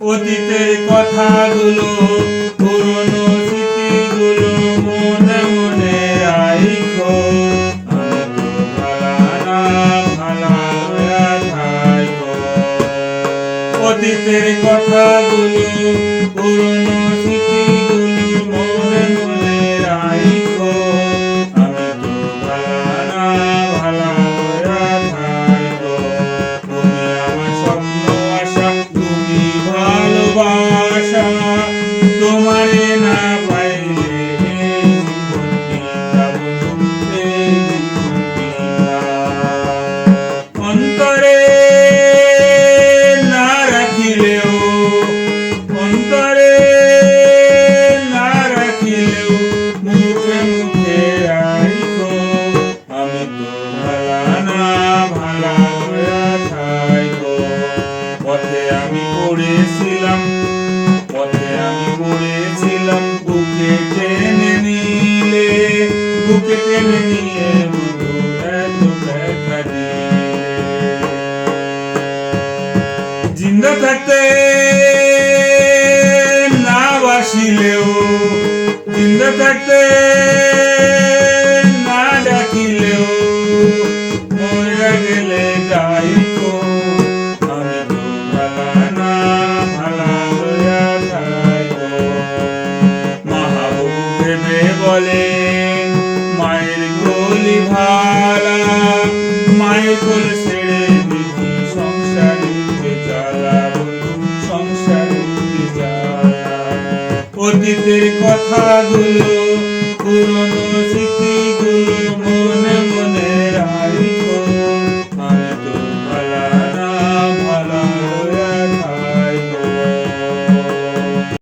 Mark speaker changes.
Speaker 1: অতীতের কথাগুলো পুরনো স্মৃতিগুলো মনে মনে থাইকো অতীতের কথাগুলো পুরনো পড়েছিলাম পথে আমি পড়েছিলাম বুকে টেনে নিলে, বুকে টেনে নিয়ে জিন্দা থাকতে না বাসিলেও, জিন্দা থাকতে বলে, মায়ের গোলি ভালা মায়ের কোল ছেড়ে দিদি সংসার বেচারা সংসার বেচারা অতীতের কথাগুলো পুরনো